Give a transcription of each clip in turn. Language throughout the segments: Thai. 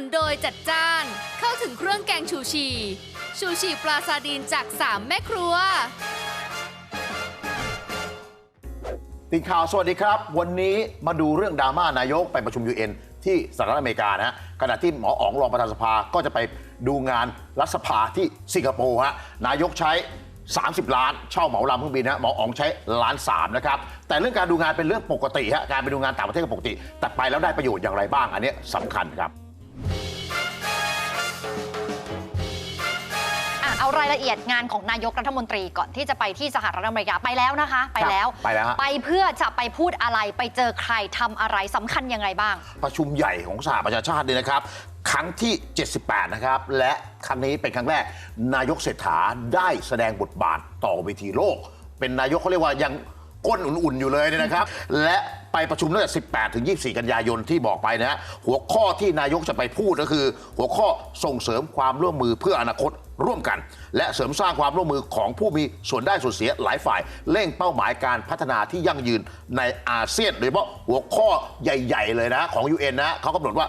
นโดยจัดจ้าน เข้าถึงเครื่องแกงชูชี ชูชีปลาซาดีนจาก 3 แม่ครัวติดข่าวสวัสดีครับ วันนี้มาดูเรื่องดราม่านายกไปประชุม UN ที่สหรัฐอเมริกานะฮะขณะที่หมออ๋องรองประธานสภาก็จะไปดูงานรัฐสภาที่สิงคโปร์ฮะนายกใช้ 30 ล้านเช่าเหมาลำเครื่องบินฮะหมออ๋องใช้ล้านสามนะครับแต่เรื่องการดูงานเป็นเรื่องปกติฮะการไปดูงานต่างประเทศก็ปกติ แต่ไปแล้วได้ประโยชน์อย่างไรบ้างอันเนี้ยสำคัญครับ รายละเอียดงานของนายกรัฐมนตรีก่อนที่จะไปที่สหรัฐอเมริกาไปแล้วนะคะ ไปแล้วไปแล้วฮะ ไปเพื่อจะไปพูดอะไรไปเจอใครทำอะไรสำคัญยังไงบ้าง ประชุมใหญ่ของสหประชาชาติเนี่ยนะครับ ครั้งที่ 78 นะครับ และครั้งนี้เป็นครั้งแรก นายกเศรษฐาได้แสดงบทบาทต่อเวทีโลก เป็นนายกเขาเรียกว่ายัง ก้นอุ่นๆอยู่เลยเนี่ยนะครับ และไปประชุมตั้งแต่ 18 ถึง 24 กันยายนที่บอกไปนะฮะหัวข้อที่นายกจะไปพูดก็คือ หัวข้อส่งเสริมความร่วมมือเพื่ออนาคตร่วมกัน และเสริมสร้างความร่วมมือของผู้มีส่วนได้ส่วนเสียหลายฝ่ายเร่งเป้าหมายการพัฒนาที่ยั่งยืนในอาเซียน โดยเฉพาะหัวข้อใหญ่ ๆ เลยนะของ UN นะเขากำหนดว่า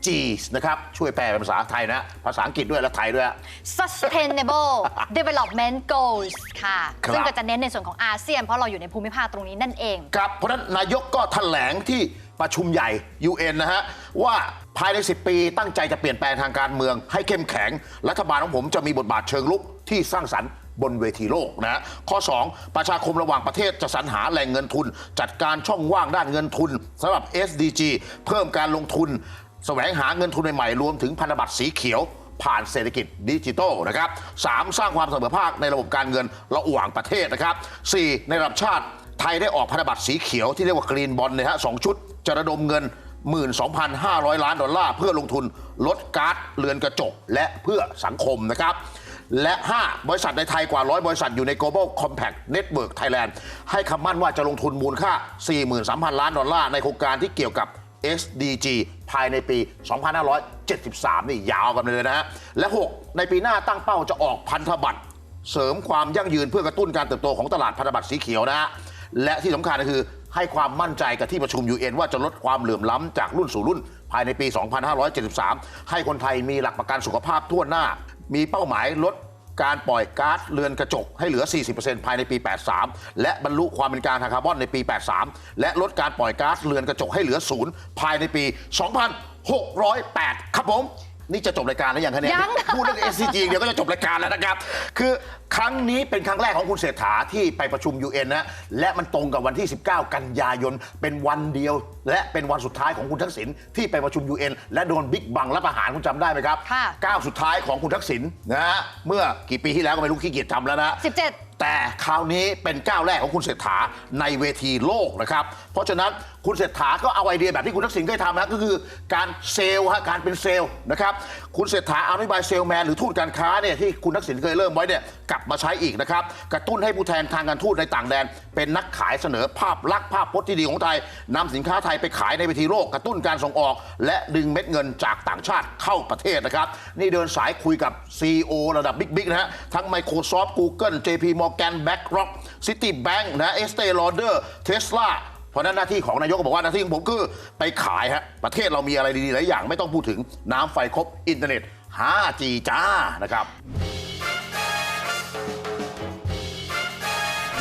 SDGs นะครับ ช่วยแปลเป็นภาษาไทยนะ ภาษาอังกฤษด้วยและไทยด้วย Sustainable Development Goals ค่ะ ครับ ซึ่งก็จะเน้นในส่วนของอาเซียน เพราะเราอยู่ในภูมิภาคตรงนี้นั่นเอง ครับเพราะฉะนั้นนายกก็แถลงที่ประชุมใหญ่ UN นะฮะ ว่าภายใน 10 ปีตั้งใจจะเปลี่ยนแปลงทางการเมือง ให้เข้มแข็ง รัฐบาลของผมจะมีบทบาทเชิงลุกที่สร้างสรรค์บนเวทีโลกนะฮะข้อ 2 ประชาคมระหว่างประเทศจะสรรหาแหล่งเงินทุน จัดการช่องว่างด้านเงินทุนสำหรับ SDG เพิ่มการลงทุน แสวงหาเงินทุนใหม่ๆรวมถึงพันธบัตรสีเขียว ผ่านเศรษฐกิจดิจิทัลนะครับสามสร้างความเสมอภาคในระบบการเงินระหว่างประเทศนะครับสี่ในระดับชาติไทยได้ออกพันธบัตรสีเขียวที่เรียกว่ากรีนบอลนะฮะสองชุดจะระดมเงิน 12,500 ล้านดอลลาร์เพื่อลงทุนลดกา๊าซเรือนกระจก และเพื่อสังคมนะครับและ 5 บริษัทในไทยกว่า 100 บริษัทอยู่ใน global compact network Thailand ให้คำมั่นว่าจะลงทุนมูลค่า 43,000 ล้านดอลลาร์ในโครงการที่เกี่ยวกับ SDG ภายในปี 2573 นี่ยาวกันเลยนะฮะ และ 6 ในปีหน้าตั้งเป้าจะออกพันธบัตร เสริมความยั่งยืนเพื่อกระตุ้นการเติบโตของตลาดพันธบัตรสีเขียวนะฮะ และที่สำคัญก็คือให้ความมั่นใจกับที่ประชุม UN ว่าจะลดความเหลื่อมล้ำจากรุ่นสู่รุ่น ภายในปี 2573 ให้คนไทยมีหลักประกันสุขภาพทั่วหน้า มีเป้าหมายลด การปล่อยก๊าซเรือนกระจกให้เหลือ 40%ภายในปี 83 และบรรลุความเป็นกลางทางคาร์บอนในปี 83 และลดการปล่อยก๊าซเรือนกระจกให้เหลือศูนย์ภายในปี 2608 ครับผม นี่จะจบรายการแล้วยังคะเนี่ยยังพูดเรื่อง SCG เดี๋ยวก็จะจบรายการแล้วนะครับ คือครั้งนี้เป็นครั้งแรกของคุณเศรษฐาที่ไปประชุม UN นะและมันตรงกับวันที่ 19 กันยายน เป็นวันเดียว และเป็นวันสุดท้ายของคุณทักษิณที่ไปประชุม UN และโดนบิ๊กบังรับประหารคุณจำได้ไหมครับค่ะ ก้าวสุดท้ายของคุณทักษิณนะฮะเมื่อกี่ปีที่แล้วก็ไม่รู้ขี้เกียจทำแล้วนะ17 แต่คราวนี้เป็นก้าวแรกของคุณเศรษฐาในเวทีโลกนะครับ เพราะฉะนั้นคุณเศรษฐาก็เอาไอเดียแบบที่คุณทักษิณเคยทำนะก็คือการเซลล์ฮะการเป็นเซลล์นะครับคุณเศรษฐาเอานโยบายเซลแมนหรือทูตการค้าเนี่ยที่คุณทักษิณเคยเริ่มไว้เนี่ยกลับมาใช้อีกนะครับกระตุ้นให้ผู้แทนทางการทูตในต่างแดน เป็นนักขายเสนอภาพลักษณ์ภาพพจน์ที่ดีของไทยนำสินค้าไทยไปขายในเวทีโลกกระตุ้นการส่งออก และดึงเม็ดเงินจากต่างชาติเข้าประเทศนะครับนี่เดินสายคุยกับ CEO ระดับบิ๊กๆนะฮะทั้ง Microsoft Google JP Morgan BlackRock Citibank นะ Estee Lauder Tesla เพราะนั้นหน้าที่ของนายกก็บอกว่าหน้าที่ของผมคือไปขายฮะประเทศเรามีอะไรดีๆหลายอย่างไม่ต้องพูดถึงน้ำไฟครบอินเทอร์เน็ต 5G จ้านะครับ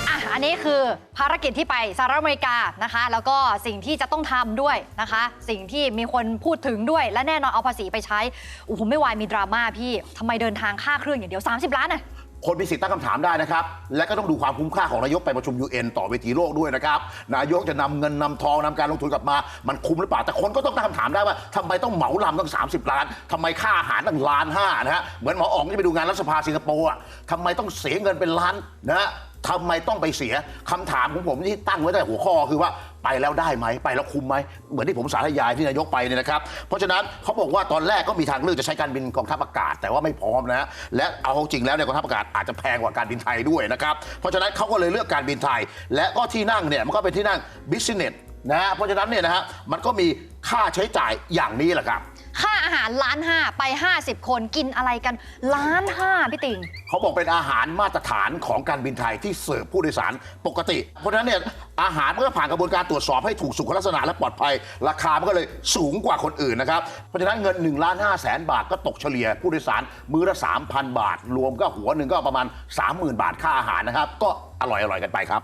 อะอันนี้คือภารกิจที่ไปสหรัฐอเมริกานะคะ แล้วก็สิ่งที่จะต้องทำด้วยนะคะ สิ่งที่มีคนพูดถึงด้วย และแน่นอนเอาภาษีไปใช้โอ้โหไม่วายมีดราม่าพี่ทำไมเดินทางค่าเครื่องอย่างเดียว 30 ล้านน่ะ คนมีสิทธิ์ตั้งคำถามได้นะครับ และก็ต้องดูความคุ้มค่าของนายกไปประชุม UN ต่อเวทีโลกด้วยนะครับ นายกจะนำเงินนำทองนำการลงทุนกลับมา มันคุ้มหรือเปล่า แต่คนก็ต้องตั้งคำถามได้ว่าทำไมต้องเหมาลำตั้ง 30 ล้านทำไมค่าอาหารตั้งล้านห้านะฮะ เหมือนหมออ๋องที่ไปดูงานรัฐสภาสิงคโปร์อะทำไมต้องเสียเงินเป็นล้านนะฮะ ทำไมต้องไปเสียคำถามของผมที่ตั้งไว้ตั้งแต่หัวข้อคือว่าไปแล้วได้ไหมไปแล้วคุ้มไหมเหมือนที่ผมสาธยายที่นายกไปเนี่ยนะครับ เพราะฉะนั้นเขาบอกว่าตอนแรกก็มีทางเลือกจะใช้การบินกองทัพอากาศ แต่ว่าไม่พร้อมนะและเอาจริงแล้วเนี่ยกองทัพอากาศอาจจะแพงกว่าการบินไทยด้วยนะครับเพราะฉะนั้นเขาก็เลยเลือกการบินไทย และก็ที่นั่งเนี่ยมันก็เป็นที่นั่งบิสเนสนะฮะเพราะฉะนั้นเนี่ยนะฮะมันก็มีค่าใช้จ่ายอย่างนี้แหละครับ ค่าอาหารล้านห้าไป 50 คนกินอะไรกันล้านห้าพี่ติ่งเขาบอกเป็นอาหารมาตรฐานของการบินไทยที่เสิร์ฟผู้โดยสารปกติ เพราะฉะนั้นเนี่ยอาหารเมันก็ผ่านกระบวนการตรวจสอบให้ถูกสุขลักษณะและปลอดภัย ราคามันก็เลยสูงกว่าคนอื่นนะครับ เพราะฉะนั้นเงิน1ล้าน5แสนบาทก็ตกเฉลี่ยผู้โดยสารมื้อละ 3,000 บาท รวมก็หัวหนึ่งก็ประมาณ 30,000 บาทค่าอาหารนะครับก็อร่อยๆกันไปครับ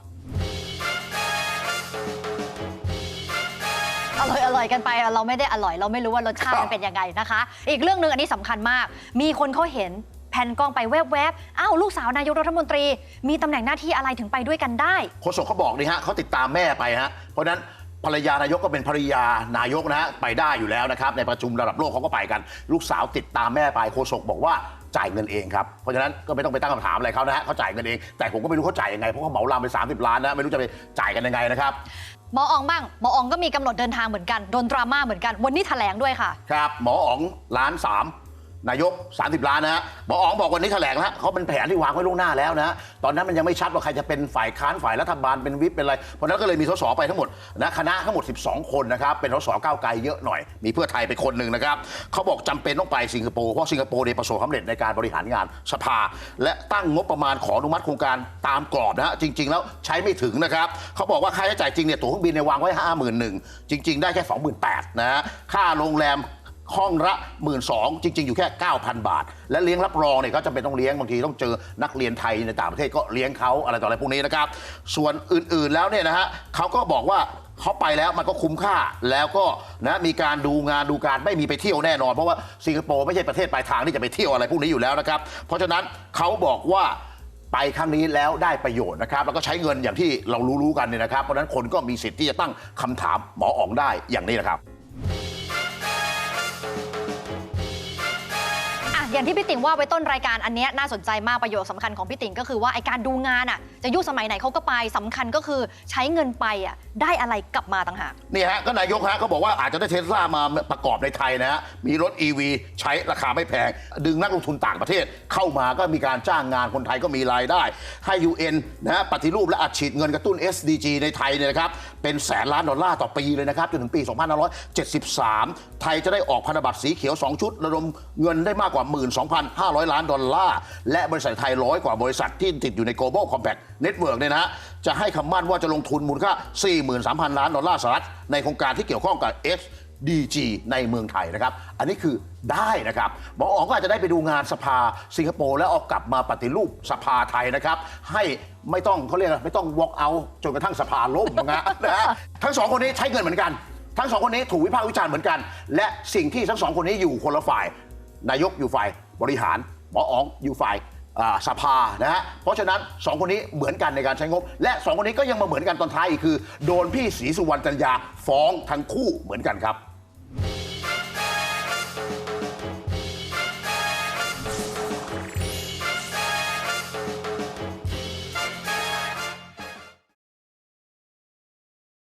ร่อยอร่อยกันไปเราไม่ได้อร่อย เราไม่รู้ว่ารสชาติมันเป็นยังไงนะคะ อีกเรื่องหนึ่งอันนี้สำคัญมาก มีคนเขาเห็นแผ่นกล้องไปแวบๆอ้าวลูกสาวนายกรัฐมนตรี มีตำแหน่งหน้าที่อะไรถึงไปด้วยกันได้โฆษกเขาบอกนี่ฮะเขาติดตามแม่ไปฮะเพราะฉะนั้นภรรยานายกก็เป็นภรรยานายกนะฮะไปได้อยู่แล้วนะครับในประชุมระดับโลกเขาก็ไปกัน ลูกสาวติดตามแม่ไปโฆษกบอกว่า จ่ายเงินเองครับเพราะฉะนั้นก็ไม่ต้องไปตั้งคำถามอะไรเขานะฮะเขาจ่ายเงินเองแต่ผมก็ไม่รู้เขาจ่ายยังไงเพราะเขาเหมาลำไป 30 ล้านนะไม่รู้จะไปจ่ายกันยังไงนะครับหมออองบ้างหมออองก็มีกำหนดเดินทางเหมือนกันโดนดราม่าเหมือนกันวันนี้แถลงด้วยค่ะ ครับหมออ๋องล้านสาม นายก 30 ล้านนะฮะหมออ๋องบอกวันนี้แถลงแล้วเขาเป็นแผนที่วางไว้ล่วงหน้าแล้วนะตอนนั้นมันยังไม่ชัดว่าใครจะเป็นฝ่ายค้านฝ่ายรัฐบาลเป็นวิปเป็นอะไรเพราะนั้นก็เลยมีสสไปทั้งหมดนะคณะทั้งหมด 12 คนนะครับเป็นสสก้าวไกลเยอะหน่อย มีเพื่อไทยไปคนหนึ่งนะครับเขาบอกจำเป็นต้องไปสิงคโปร์เพราะสิงคโปร์เนี่ยประสบความสำเร็จในการบริหารงานสภา และตั้งงบประมาณขออนุมัติโครงการตามกรอบนะฮะจริง ๆ แล้วใช้ไม่ถึงนะครับเขาบอกว่าค่าใช้จ่ายจริงเนี่ยตั๋วเครื่องบินเนี่ยวางไว้ 5 1 0 0 0จริง ๆ ได้แค่ 28,000นะฮะค่าโรงแรม ห้องละหมื่นสองจริง ๆ อยู่แค่ 9,000 บาท และเลี้ยงรับรองเนี่ยก็จำเป็นต้องเลี้ยงบางทีต้องเจอนักเรียนไทยในต่างประเทศก็เลี้ยงเขาอะไรต่ออะไรพวกนี้นะครับ ส่วนอื่นๆแล้วเนี่ยนะฮะเขาก็บอกว่าเขาไปแล้วมันก็คุ้มค่าแล้วก็นะมีการดูงานดูการไม่มีไปเที่ยวแน่นอน เพราะว่าสิงคโปร์ไม่ใช่ประเทศปลายทางที่จะไปเที่ยวอะไรพวกนี้อยู่แล้วนะครับ เพราะฉะนั้นเขาบอกว่าไปครั้งนี้แล้วได้ประโยชน์นะครับ แล้วก็ใช้เงินอย่างที่เรารู้ๆกันเนี่ยนะครับเพราะฉะนั้นคนก็มีสิทธิ์ที่จะตั้งคำถามหมออ๋องได้อย่างนี้นะครับ อย่างที่พี่ติ๋งว่าไว้ต้นรายการอันเนี้ยน่าสนใจมากประโยชน์สำคัญของพี่ติ๋งก็คือว่าไอการดูงานอะจะยุคสมัยไหนเขาก็ไปสำคัญก็คือใช้เงินไปอะได้อะไรกลับมาต่างหาก นี่ฮะก็นายกฮะเขาบอกว่าอาจจะได้เทสลามาประกอบในไทยนะฮะมีรถ EV ใช้ราคาไม่แพง ดึงนักลงทุนต่างประเทศ เข้ามาก็มีการจ้างงานคนไทยก็มีรายได้ ให้ UN นะฮะปฏิรูปและอัดฉีดเงินกระตุ้น SDG ในไทยเนี่ยนะครับเป็นแสนล้านดอลลาร์ต่อปีเลยนะครับจนถึงปี 2573 ไทยจะได้ออกพันธบัตรสีเขียว 2 ชุดระดมเงินได้มากกว่าหมื่น12,500 ล้านดอลลาร์ และบริษัทไทยร้อยกว่าบริษัทที่ติดอยู่ใน global compact network เนี่ยนะฮะจะให้คำมั่นว่าจะลงทุนมูลค่า 43,000 ล้านดอลลาร์สหรัฐในโครงการที่เกี่ยวข้องกับ SDG ในเมืองไทยนะครับ อันนี้คือได้นะครับหมออ๋องก็อาจจะได้ไปดูงานสภาสิงคโปร์แล้วเอากลับมาปฏิรูปสภาไทยนะครับ ให้ไม่ต้องเขาเรียกอะไรไม่ต้อง walk out จนกระทั่งสภาล่มนะนะทั้งสองคนนี้ใช้เงินเหมือนกัน ทั้งสองคนนี้ถูกวิพากษ์วิจารณ์เหมือนกัน และสิ่งที่ทั้งสองคนนี้อยู่คนละฝ่าย นายกอยู่ฝ่ายบริหารหมออ๋องอยู่ฝ่ายสภานะฮะเพราะฉะนั้นสองคนนี้เหมือนกันในการใช้งบ และสองคนนี้ก็ยังมาเหมือนกันตอนท้ายอีกคือ โดนพี่ศรีสุวรรณจันยาฟ้องทั้งคู่เหมือนกันครับ